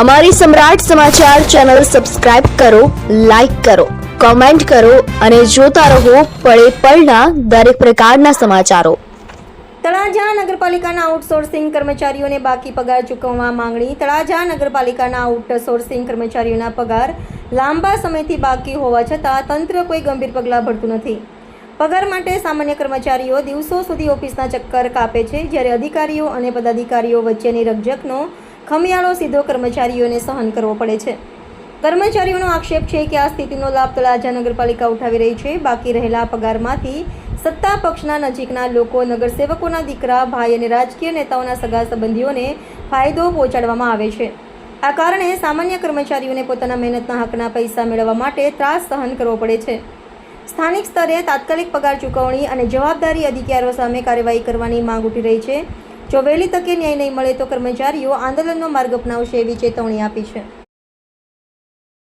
અમારી Samrat Samachar channel subscribe કરો, like કરો, કોમેન્ટ કરો અને જોતા રહો પળે પળના દરેક પ્રકારના સમાચારો. તળાજા નગરપાલિકાના આઉટસોર્સિંગ કર્મચારીઓને બાકી પગાર ચૂકવવા માંગણી. તળાજા નગરપાલિકાના આઉટસોર્સિંગ કર્મચારીઓના પગાર લાંબા સમયથી બાકી હોવા છતાં તંત્ર કોઈ ગંભીર પગલાં ભરતું નથી. પગાર માટે સામાન્ય કર્મચારીઓ દિવસો સુધી ઓફિસના ચક્કર કાપે છે, જ્યારે અધિકારીઓ અને પદાધિકારીઓ વચ્ચેની રકઝકનો ખમિયાળો સીધો કર્મચારીઓને સહન કરવો પડે છે. કર્મચારીઓનો આક્ષેપ છે કે આ સ્થિતિનો લાભ તળાજા નગરપાલિકા ઉઠાવી રહી છે. બાકી રહેલા પગારમાંથી સત્તા પક્ષના નજીકના લોકો, નગરસેવકોના દીકરા, ભાઈ અને રાજકીય નેતાઓના સગા સંબંધીઓને ફાયદો પહોંચાડવામાં આવે છે. આ કારણે સામાન્ય કર્મચારીઓને પોતાના મહેનતના હકના પૈસા મેળવવા માટે ત્રાસ સહન કરવો પડે છે. સ્થાનિક સ્તરે તાત્કાલિક પગાર ચૂકવણી અને જવાબદારી અધિકારીઓ સામે કાર્યવાહી કરવાની માંગ ઉઠી રહી છે. જો વહેલી તકે ન્યાય નહીં મળે તો કર્મચારીઓ આંદોલનનો માર્ગ અપનાવશે એવી ચેતવણી આપી છે.